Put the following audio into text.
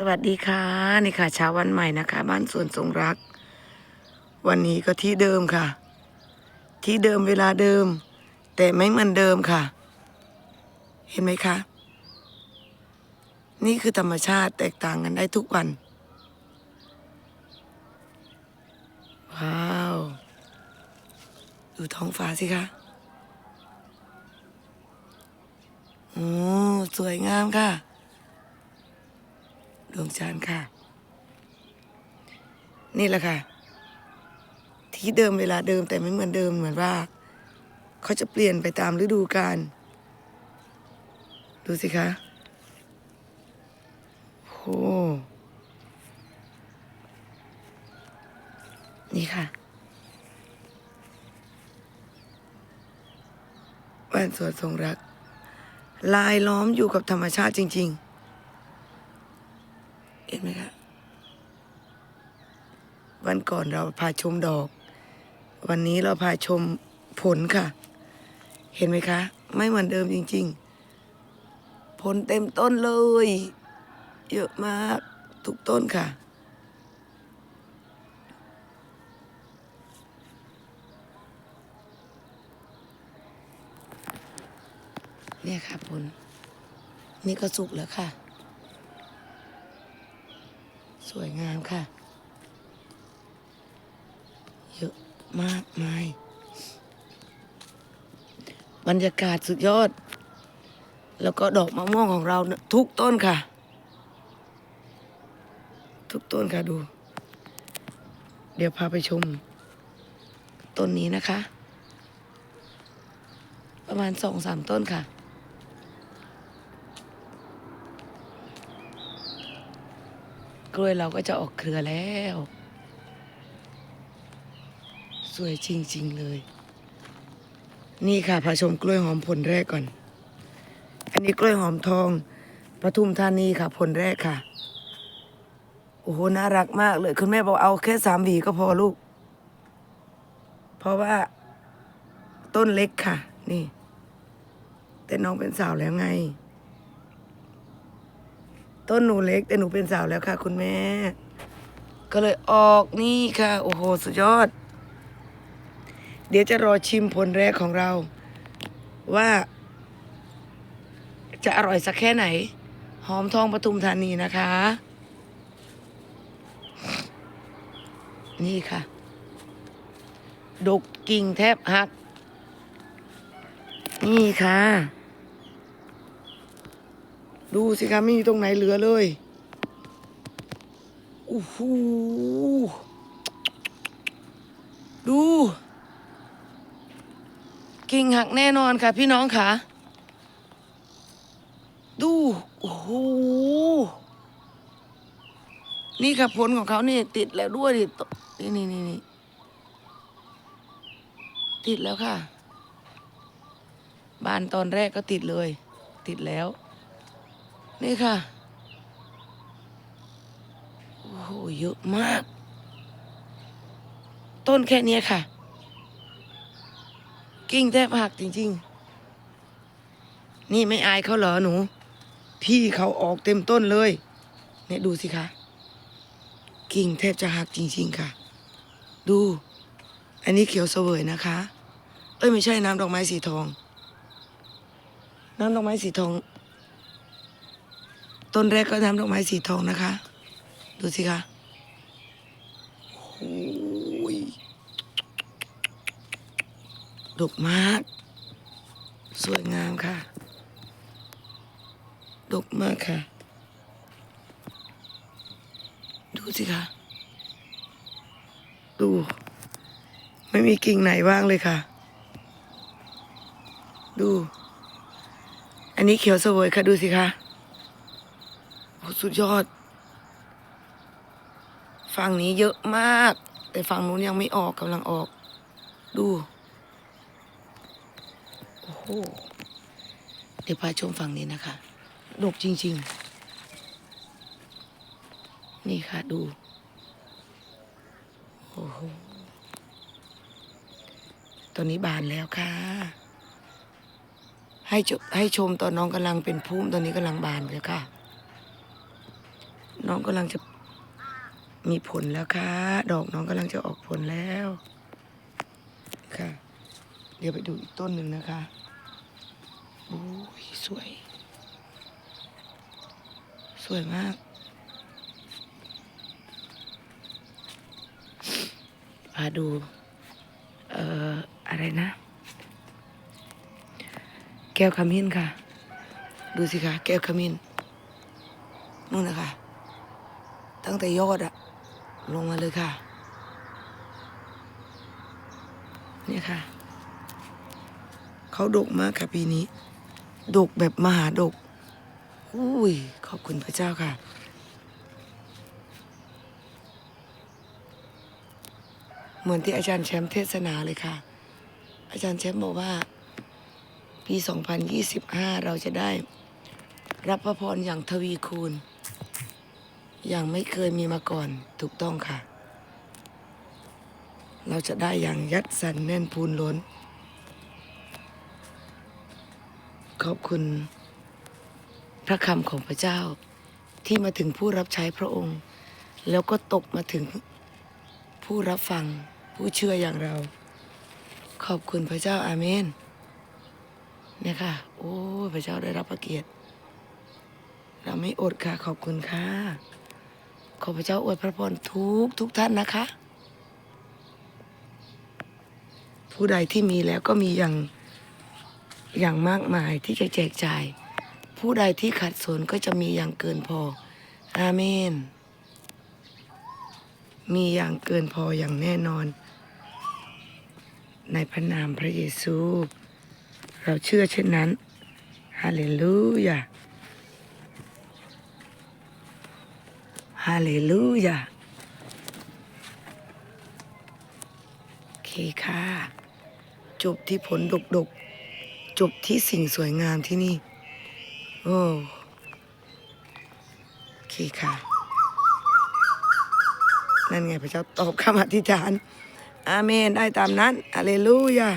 สวัสดีค่ะ นี่ค่ะเช้าวันใหม่นะคะ บ้านสวนทรงรัก วันนี้ก็ที่เดิมค่ะ ที่เดิมเวลาเดิม แต่ไม่เหมือนเดิมค่ะ เห็นไหมคะ นี่คือธรรมชาติแตกต่างกันได้ทุกวัน ว้าวดูท้องฟ้าสิคะโอ้สวยงามค่ะ ดวงจันทร์ค่ะ นี่แหละค่ะ ที่เดิมเวลาเดิมแต่ไม่เหมือนเดิมเหมือนว่า เขาจะเปลี่ยนไปตามฤดูกาลดูสิคะโอ้นี่ค่ะบ้านสวนทรงรัก ลายล้อมอยู่กับธรรมชาติจริง ๆ ห็นไหมคะวันก่อนเราพาชมดอก วันนี้เราพาชมผลค่ะ เห็นไหมคะ ไม่เหมือนเดิมจริง ๆ ผลเต็มต้นเลย เยอะมากทุกต้นค่ะ เนี่ยค่ะผลนี่ก็สุกแล้วค่ะ สวยงามค่ะ เยอะมากมาย บรรยากาศสุดยอด แล้วก็ดอกมะม่วงของเราเนี่ยทุกต้นค่ะ ทุกต้นค่ะดู เดี๋ยวพาไปชม ต้นนี้นะคะ ประมาณสองสามต้นค่ะ กล้วยเราก็จะออกเครือแล้ว สวยจริง ๆ เลย นี่ค่ะพาชมกล้วยหอมผลแรกก่อน อันนี้กล้วยหอมทองปทุมธานีค่ะผลแรกค่ะ โอ้โห น่ารักมากเลย คุณแม่บอกเอาแค่สามหวีก็พอลูก เพราะว่าต้นเล็กค่ะ นี่ แต่น้องเป็นสาวแล้วไง ต้นหนูเล็กแต่หนูเป็นสาวแล้วค่ะ คุณแม่ ก็เลยออกนี่ค่ะ โอ้โห สุดยอด เดี๋ยวจะรอชิมผลแรกของเรา ว่า จะอร่อยสักแค่ไหน หอมทองปทุมธานีนะคะ นี่ค่ะ ดกกิ่งแทบหัก นี่ค่ะ ดูสิคะไม่มีตรงไหนเหลือเลยโอ้โหดู กิ่งหักแน่นอนค่ะพี่น้องค่ะดู โอ้โห นี่ค่ะผลของเขานี่ติดแล้วด้วยดิตนี่นี่นี่นี่ติดแล้วค่ะ บานตอนแรกก็ติดเลย ติดแล้ว นี่ค่ะ โอ้โห เยอะมาก ต้นแค่นี้ค่ะ กิ่งแทบหักจริง ๆ นี่ไม่อายเขาเหรอหนู พี่เขาออกเต็มต้นเลย เนี่ยดูสิคะ กิ่งแทบจะหักจริง ๆ ค่ะ ดู อันนี้เขียวเสวยนะคะ เอ้ยไม่ใช่น้ำดอกไม้สีทอง น้ำดอกไม้สีทอง ต้นแรกก็น้ำดอกไม้สีทองนะคะ ดูสิคะโอ้ยดกมาก สวยงามค่ะ ดกมากค่ะ ดูสิคะ ดู ไม่มีกิ่งไหนว่างเลยค่ะ ดู อันนี้เขียวสวยค่ะ ดูสิคะ สุดยอด ฝั่งนี้เยอะมาก แต่ฝั่งนู้นยังไม่ออกกำลังออก ดู โอ้โห เดี๋ยวพาชมฝั่งนี้นะคะดกจริง ๆ นี่ค่ะดู โอ้โหตอนนี้บานแล้วค่ะ ให้ให้ชมตอนน้องกำลังเป็นพุ่มตอนนี้กำลังบานเลยค่ะ น้องกำลังจะมีผลแล้วค่ะ ดอกน้องกำลังจะออกผลแล้ว ค่ะ เดี๋ยวไปดูอีกต้นหนึ่งนะคะ โอ้ย สวย สวยมาก มาดู เอ่อ อะไรนะ แก้วขมิ้นค่ะ ดูสิคะแก้วขมิ้นนู่นนะคะ ตั้งแต่ยอดอะลงมาเลยค่ะ เนี่ยค่ะ เขาดกมากค่ะปีนี้ ดกแบบมหาดก อุ้ย ขอบคุณพระเจ้าค่ะ เหมือนที่อาจารย์แชมป์เทศนาเลยค่ะ อาจารย์แชมป์บอกว่า ปี 2025 เราจะได้รับพระพรอย่างทวีคูณ อย่างไม่เคยมีมาก่อนถูกต้องค่ะ เราจะได้อย่างยัดสันแน่นพูนล้น ขอบคุณ พระคำของพระเจ้าที่มาถึงผู้รับใช้พระองค์ แล้วก็ตกมาถึงผู้รับฟังผู้เชื่ออย่างเรา ขอบคุณพระเจ้าอาเมนเนี่ยค่ะ โอ้ พระเจ้าได้รับพระเกียรติ เราไม่อดค่ะ ขอบคุณค่ะ ขอพระเจ้าอวยพระพรทุกทุกท่านนะคะ ผู้ใดที่มีแล้วก็มีอย่างอย่างมากมายที่จะแจกจ่าย ผู้ใดที่ขัดสนก็จะมีอย่างเกินพอ อาเมน มีอย่างเกินพออย่างแน่นอน ในพระนามพระเยซู เราเชื่อเช่นนั้น ฮาเลลูยา ฮาเลลูยาโอเคค่ะ จบที่ผลดกดกจบที่สิ่งสวยงามที่นี่ โอ้โอเคค่ะ นั่นไงพระเจ้าตอบคำอธิษฐาน อาเมนได้ตามนั้นฮาเลลูยา